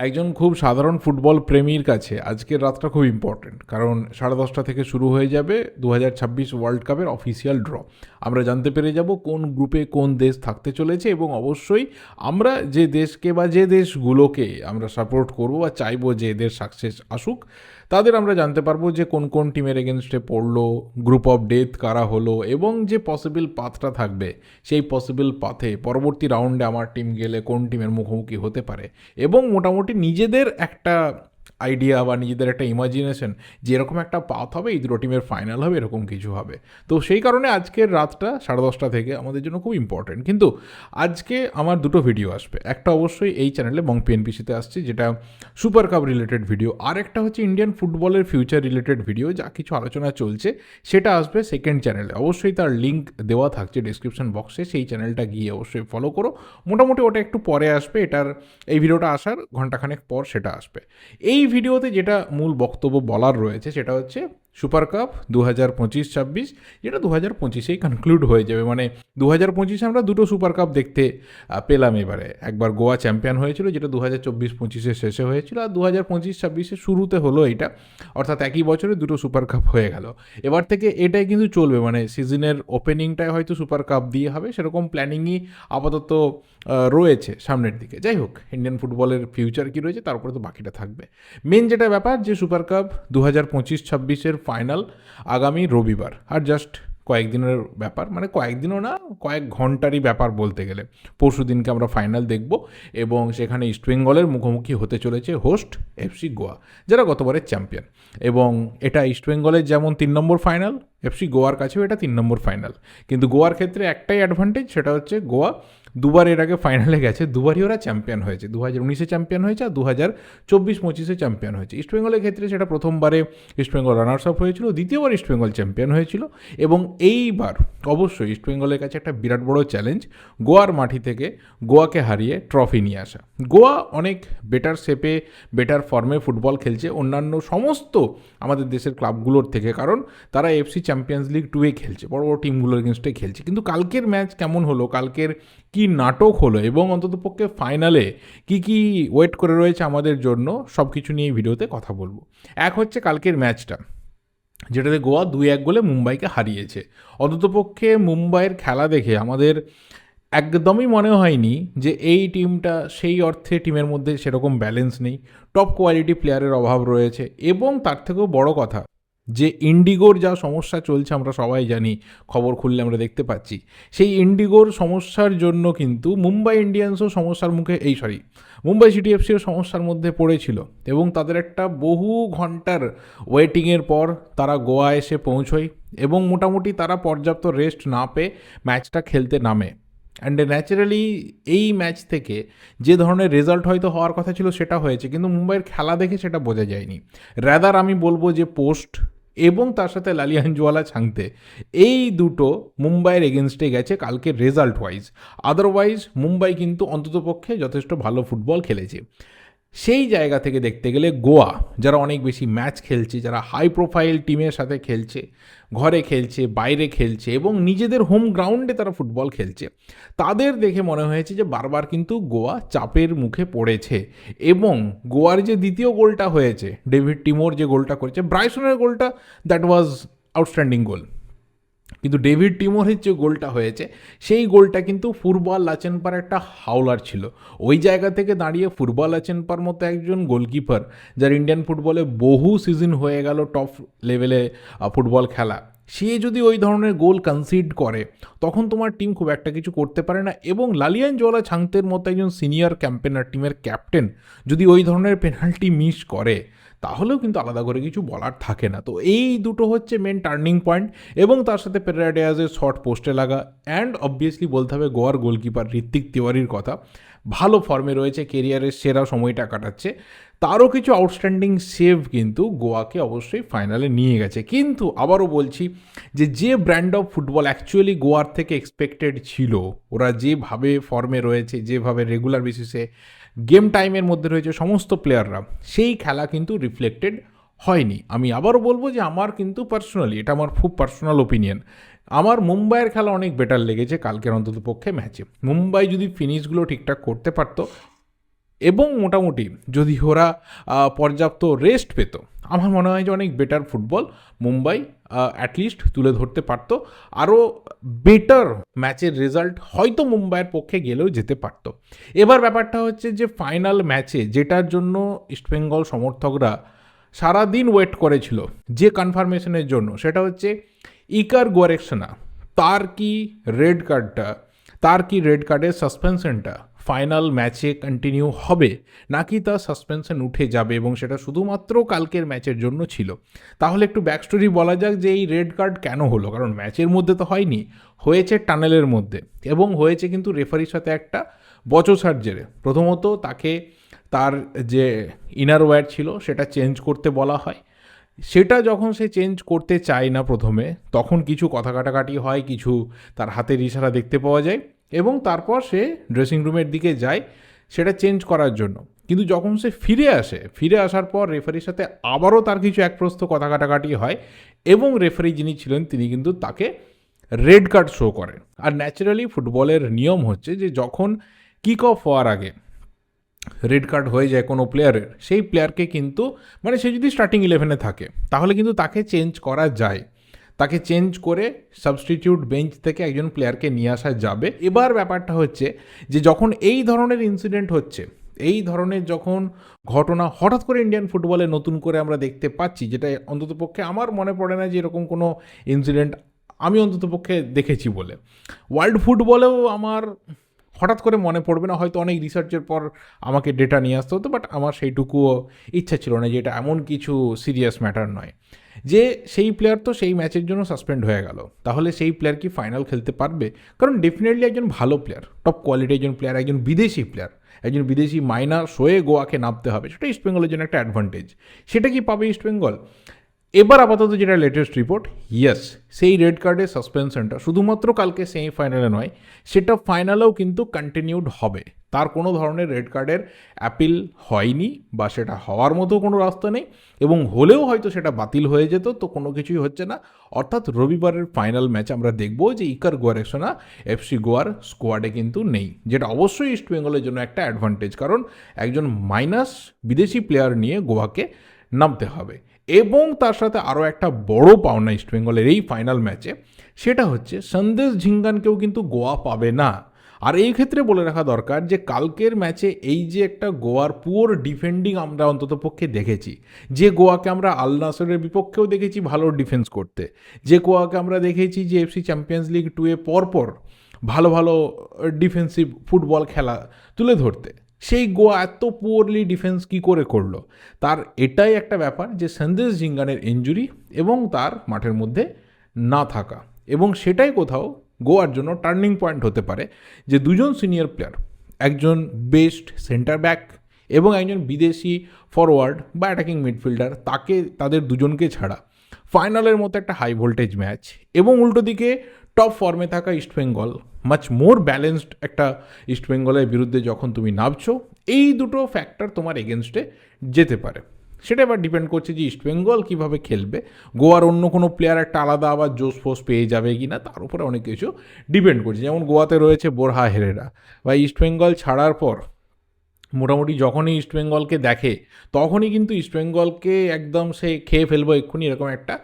একজন খুব সাধারণ ফুটবল প্রেমীর কাছে আজকের রাতটা খুব ইম্পর্টেন্ট কারণ সাড়ে দশটা থেকে শুরু হয়ে যাবে দু হাজার ছাব্বিশ ওয়ার্ল্ড কাপের অফিসিয়াল ড্র আমরা জানতে পেরে যাব কোন গ্রুপে কোন দেশ থাকতে চলেছে এবং অবশ্যই আমরা যে দেশকে বা যে দেশগুলোকে আমরা সাপোর্ট করব বা চাইব যে এদের সাকসেস আসুক তাদের আমরা জানতে পারব যে কোন কোন টিমের এগেনস্টে পড়ল গ্রুপ অফ ডেথ কারা হলো এবং যে পসিবল পাথটা থাকবে, সেই পসিবল পাথে পরবর্তী রাউন্ডে আমার টিম গেলে কোন টিমের মুখোমুখি হতে পারে এবং মোটামুটি নিজেদের একটা আইডিয়া বা নিজেদের একটা ইমাজিনেশন যে এরকম একটা পাথ হবে, এই দুটো টিমের ফাইনাল হবে, এরকম কিছু হবে। তো সেই কারণে আজকের রাতটা সাড়ে দশটা থেকে আমাদের জন্য খুব ইম্পর্টেন্ট কিন্তু আজকে আমার দুটো ভিডিও আসবে। একটা অবশ্যই এই চ্যানেলে বং পিএনপিসিতে আসছে, যেটা সুপার কাপ রিলেটেড ভিডিও আর একটা হচ্ছে ইন্ডিয়ান ফুটবলের ফিউচার রিলেটেড ভিডিও যা কিছু আলোচনা চলছে, সেটা আসবে সেকেন্ড চ্যানেলে অবশ্যই তার লিঙ্ক দেওয়া থাকছে ডিসক্রিপশন বক্সে সেই চ্যানেলটা গিয়ে অবশ্যই ফলো করো। মোটামুটি ওটা একটু পরে আসবে, এটার, এই ভিডিওটা আসার ঘন্টাখানেক পর সেটা আসবে। এই ভিডিওতে যেটা মূল বক্তব্য বলার রয়েছে সেটা হচ্ছে সুপার কাপ দু হাজার পঁচিশ ছাব্বিশ, যেটা দু হাজার পঁচিশেই কনক্লুড হয়ে যাবে। মানে দু হাজার পঁচিশে আমরা দুটো সুপার কাপ দেখতে পেলাম এবারে। একবার গোয়া চ্যাম্পিয়ন হয়েছিল, যেটা দু হাজার চব্বিশ পঁচিশে শেষে হয়েছিল, আর দু হাজার পঁচিশ ছাব্বিশে শুরুতে হলো এটা। অর্থাৎ একই বছরে দুটো সুপার কাপ হয়ে গেল। এবার থেকে এটাই কিন্তু চলবে মানে সিজনের ওপেনিংটাই হয়তো সুপার কাপ দিয়ে হবে, সেরকম প্ল্যানিংই আপাতত রয়েছে সামনের দিকে। যাই হোক ইন্ডিয়ান ফুটবলের ফিউচার কী রয়েছে, তার উপরে তো বাকিটা থাকবে। মেন যেটা ব্যাপার, যে সুপার কাপ দু হাজার পঁচিশ ছাব্বিশের ফাইনাল আগামী রবিবার। আর জাস্ট কয়েকদিনের ব্যাপার মানে কয়েকদিনও না, কয়েক ঘন্টারই ব্যাপার বলতে গেলে। পরশু দিনকে আমরা ফাইনাল দেখব এবং সেখানে ইস্টবেঙ্গলের মুখোমুখি হতে চলেছে হোস্ট এফসি গোয়া যারা গতবারের চ্যাম্পিয়ন এবং এটা ইস্টবেঙ্গলের যেমন তিন নম্বর ফাইনাল এফসি গোয়ার কাছেও এটা তিন নম্বর ফাইনাল কিন্তু গোয়ার ক্ষেত্রে একটাই অ্যাডভান্টেজ সেটা হচ্ছে গোয়া দুবার এর আগে ফাইনালে গেছে, দুবারই ওরা চ্যাম্পিয়ন হয়েছে। দু হাজার উনিশে চ্যাম্পিয়ন হয়েছে আর দু হাজার চব্বিশ পঁচিশে চ্যাম্পিয়ন হয়েছে। ইস্টবেঙ্গলের ক্ষেত্রে সেটা প্রথমবারে ইস্টবেঙ্গল রানার্স আপ হয়েছিল, দ্বিতীয়বার ইস্টবেঙ্গল চ্যাম্পিয়ন হয়েছিল এবং এইবার অবশ্যই ইস্টবেঙ্গলের কাছে একটা বিরাট বড় চ্যালেঞ্জ গোয়ার মাটি থেকে গোয়াকে হারিয়ে ট্রফি নিয়ে আসা। গোয়া অনেক বেটার শেপে বেটার ফর্মে ফুটবল খেলছে। অন্যান্য সমস্ত আমাদের দেশের ক্লাবগুলোর থেকে, কারণ তারা এফসি চ্যাম্পিয়ন্স লিগ টুয়ে খেলছে, বড় বড় টিমগুলোর এগেনস্টে খেলছে। কিন্তু কালকের ম্যাচ কেমন হলো? কালকের কি নাটক হলো? এবং অন্ততপক্ষে ফাইনালে কি কি ওয়েট করে রয়েছে আমাদের জন্য? সব কিছু নিয়ে ভিডিওতে কথা বলব। এক হচ্ছে কালকের ম্যাচটা যেটাতে গোয়া দুই এক গোলে মুম্বাইকে হারিয়েছে। অন্ততপক্ষে মুম্বাইয়ের খেলা দেখে আমাদের একদমই মনে হয়নি যে এই টিমটা সেই অর্থে টিমের মধ্যে সেরকম ব্যালেন্স নেই। টপ কোয়ালিটি প্লেয়ারের অভাব রয়েছে। এবং তার থেকেও বড় কথা যে ইন্ডিগোর যা সমস্যা চলছে আমরা সবাই জানি, খবর খুললে আমরা দেখতে পাচ্ছি। সেই ইন্ডিগোর সমস্যার জন্য কিন্তু মুম্বাই ইন্ডিয়ান্সও সমস্যার মুখে, এই সরি, মুম্বাই সিটি এফসিও সমস্যার মধ্যে পড়েছিল এবং তাদের একটা বহু ঘণ্টার ওয়েটিংয়ের পর তারা গোয়া এসে পৌঁছয় এবং মোটামুটি তারা পর্যাপ্ত রেস্ট না পেয়ে ম্যাচটা খেলতে নামে। অ্যান্ড ন্যাচারালি এই ম্যাচ থেকে যে ধরনের রেজাল্ট হয়তো হওয়ার কথা ছিল সেটা হয়েছে, কিন্তু মুম্বাইয়ের খেলা দেখে সেটা বোঝা যায়নি। র্যাদার আমি বলব যে পোস্ট এবং তার সাথে লালিয়ানজওয়ালা ছাংতে। এই দুটো মুম্বাইয়ের এগেনস্টে গেছে কালকে রেজাল্ট ওয়াইজ আদারওয়াইজ মুম্বাই কিন্তু অন্ততপক্ষে যথেষ্ট ভালো ফুটবল খেলেছে। সেই জায়গা থেকে দেখতে গেলে গোয়া, যারা অনেক বেশি ম্যাচ খেলছে, যারা হাই প্রোফাইল টিমের সাথে খেলছে, ঘরে খেলছে, বাইরে খেলছে এবং নিজেদের হোম গ্রাউন্ডে তারা ফুটবল খেলছে। তাদের দেখে মনে হয়েছে যে বারবার কিন্তু গোয়া চাপের মুখে পড়েছে এবং গোয়ার যে দ্বিতীয় গোলটা হয়েছে ডেভিড টিমোর যে গোলটা করেছে ব্রাইসনের গোলটা দ্যাট ওয়াজ আউটস্ট্যান্ডিং গোল কিন্তু ডেভিড টিমোরের যে গোলটা হয়েছে, সেই গোলটা কিন্তু ফুটবল লাচেনপার একটা হাওলার ছিল। ওই জায়গা থেকে দাঁড়িয়ে ফুটবল লাচেনপার মতো একজন গোলকিপার, যার ইন্ডিয়ান ফুটবলে বহু সিজন হয়ে গেল টপ লেভেলে ফুটবল খেলা, সে যদি ওই ধরনের গোল কনসিড করে, তখন তোমার টিম খুব একটা কিছু করতে পারে না। এবং লালিয়ান জোলা ছাংতের মতো একজন সিনিয়র ক্যাম্পেনার টিমের ক্যাপ্টেন, যদি ওই ধরনের পেনাল্টি মিস করে তাহলেও কিন্তু আলাদা করে কিছু বলার থাকে না। তো এই দুটো হচ্ছে মেন টার্নিং পয়েন্ট এবং তার সাথে পেরাডিয়াজের শর্ট পোস্টে লাগা অ্যান্ড অবভিয়াসলি বলতে হবে গোয়ার গোলকিপার ঋত্বিক তিওয়ারির কথা। ভালো ফর্মে রয়েছে কেরিয়ারের সেরা সময়টা কাটাচ্ছে। তারও কিছু আউটস্ট্যান্ডিং সেভ কিন্তু গোয়াকে অবশ্যই ফাইনালে নিয়ে গেছে। কিন্তু আবারও বলছি যে যে ব্র্যান্ড অফ ফুটবল অ্যাকচুয়ালি গোয়ার থেকে এক্সপেক্টেড ছিল, ওরা যেভাবে ফর্মে রয়েছে, যেভাবে রেগুলার বেসিসে গেম টাইমের মধ্যে রয়েছে সমস্ত প্লেয়াররা সেই খেলা কিন্তু রিফ্লেক্টেড হয়নি। আমি আবারও বলব যে আমার কিন্তু পার্সোনালি এটা আমার খুব পার্সোনাল ওপিনিয়ন আমার মুম্বাইয়ের খেলা অনেক বেটার লেগেছে কালকের অন্তত পক্ষে ম্যাচে মুম্বাই যদি ফিনিশগুলো ঠিকঠাক করতে পারতো এবং মোটামুটি যদি ওরা পর্যাপ্ত রেস্ট পেত, আমার মনে হয় যে অনেক বেটার ফুটবল মুম্বাই অ্যাটলিস্ট তুলে ধরতে পারতো। আরও বেটার ম্যাচের রেজাল্ট হয়তো মুম্বাইয়ের পক্ষে গেলেও যেতে পারতো। এবার ব্যাপারটা হচ্ছে যে ফাইনাল ম্যাচে যেটার জন্য ইস্টবেঙ্গল সমর্থকরা সারাদিন ওয়েট করেছিল যে কনফার্মেশনের জন্য, সেটা হচ্ছে ইকার গোয়ারেকশনা তার কি রেড কার্ডটা তার কি রেড কার্ডের সাসপেনশনটা ফাইনাল ম্যাচে কন্টিনিউ হবে, নাকি তার সাসপেনশন উঠে যাবে এবং সেটা শুধুমাত্র কালকের ম্যাচের জন্য ছিল? তাহলে একটু ব্যাক স্টোরি বলা যাক যে এই রেড কার্ড কেন হলো? কারণ ম্যাচের মধ্যে তো হয়নি, হয়েছে টানেলের মধ্যে এবং হয়েছে কিন্তু রেফারির সাথে একটা বচসার জেরে। প্রথমত তাকে তার যে ইনার ওয়্যার ছিল সেটা চেঞ্জ করতে বলা হয়। সেটা যখন সে চেঞ্জ করতে চায় না প্রথমে, তখন কিছু কথা কাটাকাটি হয়, কিছু তার হাতের ইশারা দেখতে পাওয়া যায়। এবং তারপর সে ড্রেসিং রুমের দিকে যায় সেটা চেঞ্জ করার জন্য। কিন্তু যখন সে ফিরে আসে, ফিরে আসার পর রেফারির সাথে আবারও তার কিছু একপ্রস্থ কথা কাটাকাটি হয় এবং রেফারি যিনি ছিলেন, তিনি কিন্তু তাকে রেড কার্ড শো করেন। আর ন্যাচারালি ফুটবলের নিয়ম হচ্ছে যে যখন কিক অফ হওয়ার আগে রেড কার্ড হয়ে যায় কোনো প্লেয়ারের সেই প্লেয়ারকে কিন্তু মানে সে যদি স্টার্টিং ইলেভেনে থাকে, তাহলে কিন্তু তাকে চেঞ্জ করা যায়। তাকে চেঞ্জ করে সাবস্টিটিউট বেঞ্চ থেকে একজন প্লেয়ারকে নিয়ে আসা যাবে। এবার ব্যাপারটা হচ্ছে যে যখন এই ধরনের ইনসিডেন্ট হচ্ছে, এই ধরনের যখন ঘটনা হঠাৎ করে ইন্ডিয়ান ফুটবলে নতুন করে আমরা দেখতে পাচ্ছি, যেটা অন্ততপক্ষে আমার মনে পড়ে না যে এরকম কোনো ইনসিডেন্ট আমি অন্ততপক্ষে দেখেছি বলে। ওয়ার্ল্ড ফুটবলেও আমার হঠাৎ করে মনে পড়বে না, হয়তো অনেক রিসার্চের পর আমাকে ডেটা নিয়ে আসতে হতো বাট আমার সেইটুকুও ইচ্ছা ছিল না যে এটা এমন কিছু সিরিয়াস ম্যাটার নয়। যে সেই প্লেয়ার তো সেই ম্যাচের জন্য সাসপেন্ড হয়ে গেল। তাহলে সেই প্লেয়ার কি ফাইনাল খেলতে পারবে? কারণ ডেফিনেটলি একজন ভালো প্লেয়ার টপ কোয়ালিটি একজন প্লেয়ার একজন বিদেশি প্লেয়ার একজন বিদেশি মাইনা শোয়ে গোয়াকে নামতে হবে। সেটা ইস্টবেঙ্গলের জন্য একটা অ্যাডভান্টেজ সেটা কি পাবে ইস্টবেঙ্গল এবার আপাতত যেটা লেটেস্ট রিপোর্ট ইয়েস সেই রেড কার্ডের সাসপেনশনটা শুধুমাত্র কালকে সেমিফাইনালে নয়, সেটা ফাইনালেও কিন্তু কন্টিনিউড হবে। তার কোনো ধরনের রেড কার্ডের অ্যাপিল হয়নি বা সেটা হওয়ার মতো কোনো রাস্তা নেই এবং হলেও হয়তো সেটা বাতিল হয়ে যেত, তো কোনো কিছুই হচ্ছে না। অর্থাৎ রবিবারের ফাইনাল ম্যাচ আমরা দেখব যে ইকার গোয়ারেসোনা এফসি গোয়ার স্কোয়াডে কিন্তু নেই, যেটা অবশ্যই ইস্ট বেঙ্গলের জন্য একটা অ্যাডভান্টেজ কারণ একজন মাইনাস বিদেশি প্লেয়ার নিয়ে গোয়াকে নামতে হবে। এবং তার সাথে আরও একটা বড় পাওনা ইস্টবেঙ্গলের এই ফাইনাল ম্যাচে সেটা হচ্ছে সন্দেশ ঝিঙ্গানকেও কিন্তু গোয়া পাবে না। আর এই ক্ষেত্রে বলে রাখা দরকার যে, কালকের ম্যাচে এই যে একটা গোয়ার পুয়োর ডিফেন্ডিং আমরা অন্তত পক্ষে দেখেছি, যে গোয়াকে আমরা আল নাসরের বিপক্ষেও দেখেছি ভালো ডিফেন্স করতে, যে গোয়াকে আমরা দেখেছি যে এফসি চ্যাম্পিয়ন্স লিগ টুয়ে পরপর ভালো ভালো ডিফেন্সিভ ফুটবল খেলা তুলে ধরতে। সেই গোয়া এত পুয়ারলি ডিফেন্স কি করে করল? তার এটাই একটা ব্যাপার যে সন্দেশ জিঙ্গানের ইঞ্জুরি এবং তার মাঠের মধ্যে না থাকা। এবং সেটাই কোথাও গোয়ার জন্য টার্নিং পয়েন্ট হতে পারে যে দুজন সিনিয়র প্লেয়ার একজন বেস্ট সেন্টার ব্যাক এবং একজন বিদেশি ফরওয়ার্ড বা অ্যাটাকিং মিডফিল্ডার তাকে, তাদের দুজনকে ছাড়া ফাইনালের মতো একটা হাই ভোল্টেজ ম্যাচ এবং উল্টো দিকে টপ ফর্মে থাকা ইস্টবেঙ্গল মাচ মোর ব্যালেন্সড একটা ইস্টবেঙ্গলের বিরুদ্ধে যখন তুমি নামছো, এই দুটো ফ্যাক্টর তোমার এগেনস্টে যেতে পারে। সেটা এবার ডিপেন্ড করছে যে ইস্টবেঙ্গল কীভাবে খেলবে। গোয়ার অন্য কোনো প্লেয়ার একটা আলাদা আবার জোস ফোস পেয়ে যাবে কি না তার উপরে অনেক কিছু ডিপেন্ড করছে। যেমন গোয়াতে রয়েছে বোরহা হেরেরা। বা ইস্টবেঙ্গল ছাড়ার পর মোটামুটি যখনই ইস্টবেঙ্গলকে দেখে, তখনই কিন্তু ইস্টবেঙ্গলকে একদম সে খেয়ে ফেলব এক্ষুনি এরকম একটা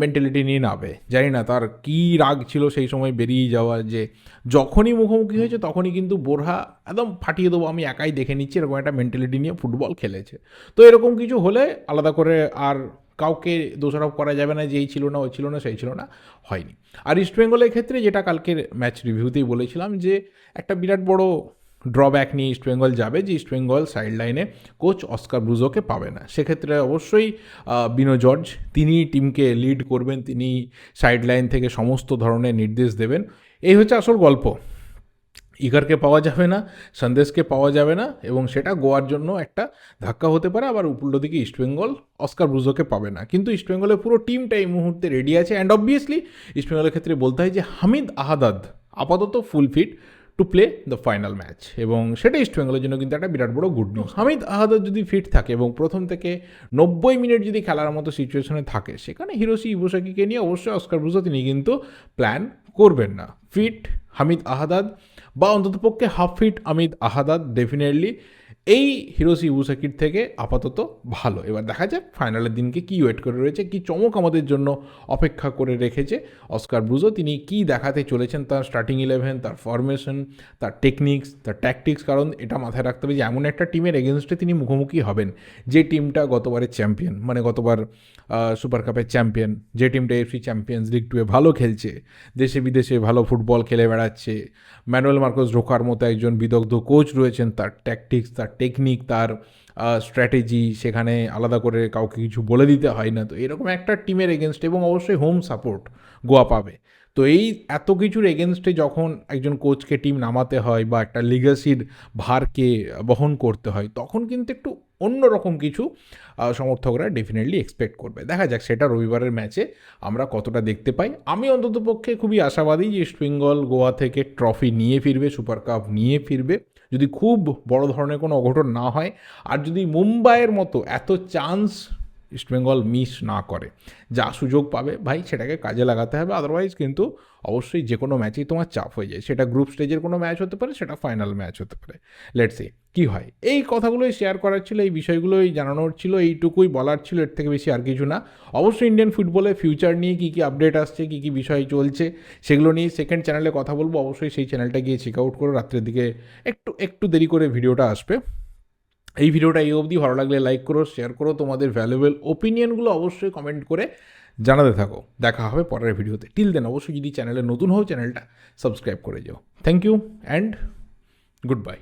মেন্টালিটি নিয়ে নাবে জানি না তার কী রাগ ছিল সেই সময় বেরিয়ে যাওয়া যে, যখনই মুখোমুখি হয়েছে তখনই কিন্তু বোরহা একদম ফাটিয়ে দেবো, আমি একাই দেখে নিচ্ছি, এরকম একটা মেন্টালিটি নিয়ে ফুটবল খেলেছে। তো এরকম কিছু হলে আলাদা করে আর কাউকে দোষারোপ করা যাবে না যে এই ছিল না, ওই ছিল না, সেই ছিল না, হয়নি। আর ইস্টবেঙ্গলের ক্ষেত্রে যেটা কালকের ম্যাচ রিভিউতেই বলেছিলাম যে, একটা বিরাট বড় ড্রব্যাক নিয়ে ইস্টবেঙ্গল যাবে যে ইস্টবেঙ্গল সাইড লাইনে কোচ অস্কার ব্রুজোকে পাবে না। সেক্ষেত্রে অবশ্যই বিনো জর্জ তিনি টিমকে লিড করবেন, তিনি সাইড লাইন থেকে সমস্ত ধরনের নির্দেশ দেবেন। এই হচ্ছে আসল গল্প। ইগারকে পাওয়া যাবে না সন্দেশকে পাওয়া যাবে না, এবং সেটা গোয়ার জন্য একটা ধাক্কা হতে পারে। আবার উল্টো দিকে ইস্টবেঙ্গল অস্কার ব্রুজোকে পাবে না। কিন্তু ইস্টবেঙ্গলের পুরো টিমটা এই মুহূর্তে রেডি আছে। অ্যান্ড অবভিয়াসলি ইস্টবেঙ্গলের ক্ষেত্রে বলতে হয় যে হামিদ আহাদাদ আপাতত full fit to play the final match এবং সেটা ইস্ট বেঙ্গলের জন্য কিন্তু একটা বিরাট বড় গুড নিউজ হামিদ আহাদার যদি ফিট থাকে এবং প্রথম থেকে নব্বই মিনিট যদি খেলার মতো সিচুয়েশনে থাকে, সেখানে হিরোসি ইবোসাকিকে নিয়ে অবশ্যই অস্কার ব্রুজো তিনি কিন্তু প্ল্যান করবেন না। ফিট হামিদ আহাদাদ বা অন্ততপক্ষে half fit Hamid Ahadad definitely এই হিরোসি ইবুসাকির থেকে আপাতত ভালো। এবার দেখা যাক, ফাইনালের দিনকে কি ওয়েট করে রয়েছে, কি চমক আমাদের জন্য অপেক্ষা করে রেখেছে অস্কার ব্রুজো। তিনি কি দেখাতে চলেছেন তার স্টার্টিং ইলেভেন তার ফরমেশন তার টেকনিক্স তার ট্যাকটিক্স কারণ এটা মাথায় রাখতে হবে যে, এমন একটা টিমের এগেনস্টে তিনি মুখোমুখি হবেন। যে টিমটা গতবারের চ্যাম্পিয়ন মানে গতবার সুপার কাপের চ্যাম্পিয়ন যে টিমটা এফসি চ্যাম্পিয়ন্স লিগ টুয়ে ভালো খেলছে, দেশে বিদেশে ভালো ফুটবল খেলে বেড়াচ্ছে। ম্যানুয়েল মার্কোস ঢোকার মতো একজন বিদগ্ধ কোচ রয়েছেন, তার ট্যাকটিক্স তার টেকনিক তার স্ট্র্যাটেজি সেখানে আলাদা করে কাউকে কিছু বলে দিতে হয় না। তো এরকম একটা টিমের এগেনস্ট এবং অবশ্যই হোম সাপোর্ট গোয়া পাবে। তো এই এত কিছুর এগেনস্টে যখন একজন কোচকে টিম নামাতে হয় বা একটা লিগাসির ভারকে বহন করতে হয়, তখন কিন্তু একটু অন্যরকম কিছু সমর্থকরা ডেফিনেটলি এক্সপেক্ট করবে। দেখা যাক, সেটা রবিবারের ম্যাচে আমরা কতটা দেখতে পাই। আমি অন্তত পক্ষে খুবই আশাবাদী যে ইস্ট বেঙ্গল গোয়া থেকে ট্রফি নিয়ে ফিরবে সুপার কাপ নিয়ে ফিরবে। যদি খুব বড় ধরনের কোনো অঘটন না হয় আর যদি মুম্বাইয়ের মতো এত চান্স ইস্টবেঙ্গল মিস না করে। যা সুযোগ পাবে ভাই সেটাকে কাজে লাগাতে হবে আদারওয়াইজ কিন্তু অবশ্যই যে কোনো ম্যাচেই তোমার চাপ হয়ে যায়। সেটা গ্রুপ স্টেজের কোনো ম্যাচ হতে পারে, সেটা ফাইনাল ম্যাচ হতে পারে। লেটস সি কী হয়? এই কথাগুলোই শেয়ার করার ছিল, এই বিষয়গুলোই জানানোর ছিল, এইটুকুই বলার ছিল, এর থেকে বেশি আর কিছু না। অবশ্যই ইন্ডিয়ান ফুটবলে ফিউচার নিয়ে কী কী আপডেট আসছে, কী কী বিষয় চলছে, সেগুলো নিয়ে সেকেন্ড চ্যানেলে কথা বলব। অবশ্যই সেই চ্যানেলটা গিয়ে চেক আউট করো, রাত্রের দিকে একটু একটু দেরি করে ভিডিওটা আসবে। এই ভিডিওটা এই অবধি। ভালো লাগলে লাইক করো শেয়ার করো। তোমাদের ভ্যালুয়েবল ওপিনিয়নগুলো অবশ্যই কমেন্ট করে জানাতে থাকো। দেখা হবে পরের ভিডিওতে। টিল দেন অবশ্যই যদি চ্যানেলে নতুন হও চ্যানেলটা সাবস্ক্রাইব করে যাও। Thank you and goodbye